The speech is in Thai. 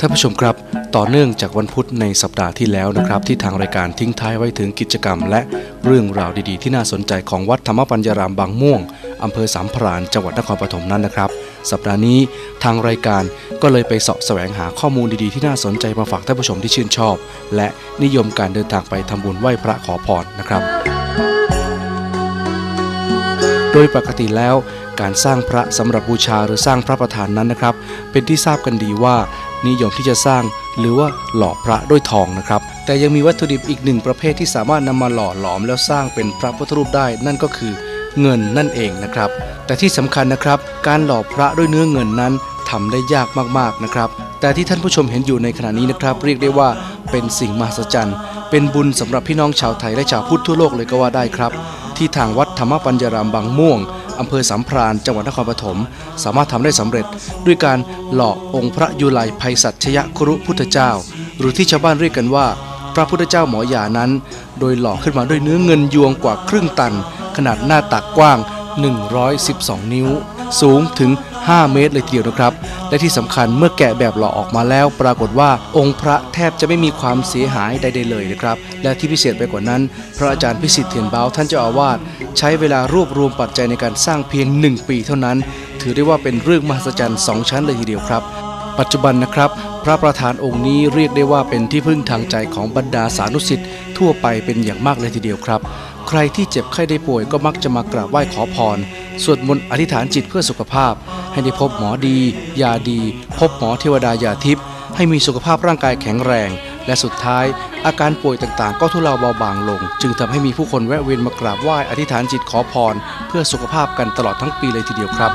ท่านผู้ชมครับ ต่อเนื่องจากวันพุธในสัปดาห์ที่แล้วนะครับ ที่ทางรายการทิ้งท้ายไว้ถึงกิจกรรม และเรื่องราวดีๆ ที่น่าสนใจของวัดธรรมปัญญารามบางม่วงอำเภอสามพรานจังหวัดนครปฐมนั้นนะครับ สัปดาห์นี้ทางรายการก็เลยไปเสาะแสวงหาข้อมูลดีๆ ที่น่าสนใจมาฝากท่านผู้ชมที่ชื่นชอบ และนิยมการเดินทางไปทำบุญไหว้พระขอพรนะครับ โดยปกติแล้วการสร้างพระสำหรับบูชาหรือสร้างพระประธานนั้นนะครับ เป็นที่ทราบกันดีว่า นิยมที่จะสร้างหรือว่าหล่อพระด้วยทองนะครับ แต่ยังมีวัตถุดิบอีกหนึ่งประเภทที่สามารถนำมาหล่อหลอมแล้วสร้างเป็นพระพุทธรูปได้ นั่นก็คือเงินนั่นเองนะครับ แต่ที่สำคัญนะครับ การหล่อพระด้วยเนื้อเงินนั้นทำได้ยากมากๆนะครับ แต่ที่ท่านผู้ชมเห็นอยู่ในขณะนี้นะครับ เรียกได้ว่าเป็นสิ่งมหัศจรรย์ เป็นบุญสำหรับพี่น้องชาวไทยและชาวพุทธทั่วโลกเลยก็ว่าได้ครับ ที่ทางวัดธรรมปัญญารามบางม่วง อำเภอสามพรานจังหวัดนครปฐมสามารถทำได้สำเร็จ ด้วยการหล่อองค์พระยุไลภัยสัชยครุพุทธเจ้า หรือที่ชาวบ้านเรียกกันว่า พระพุทธเจ้าหมอยานั้น โดยหล่อขึ้นมาด้วยเนื้อเงินยวงกว่าครึ่งตัน ขนาดหน้าตักกว้าง 112 นิ้ว สูงถึง 5 เมตรเลยทีเดียวนะครับ และที่สำคัญเมื่อแกะแบบหล่อออกมาแล้ว ปรากฏว่าองค์พระแทบจะไม่มีความเสียหายใดๆเลยนะครับ และที่พิเศษไปกว่านั้น พระอาจารย์พิสิทธิ์เทียนเบาท่านเจ้าอาวาสใช้เวลารวบรวมปัจจัยในการสร้างเพียง 1 ปีเท่านั้น ถือได้ว่าเป็นเรื่องมหัศจรรย์สองชั้นเลยทีเดียวครับปัจจุบันนะครับ พระประธานองค์นี้เรียกได้ว่าเป็นที่พึ่งทางใจของบรรดาสานุสิทธิ์ทั่วไปเป็นอย่างมากเลยทีเดียวครับ ใครที่เจ็บไข้ได้ป่วยก็มักจะมากราบไหว้ขอพร สวดมนต์อธิษฐานจิตเพื่อสุขภาพ ให้ได้พบหมอดี ยาดี พบหมอเทวดายาทิพย์ให้มีสุขภาพร่างกายแข็งแรง และสุดท้าย อาการป่วยต่างๆ ก็ทุเลาเบาบางลง จึงทำให้มีผู้คนแวะเวียนมากราบไหว้อธิษฐานจิตขอพร เพื่อสุขภาพกันตลอดทั้งปีเลยทีเดียวครับ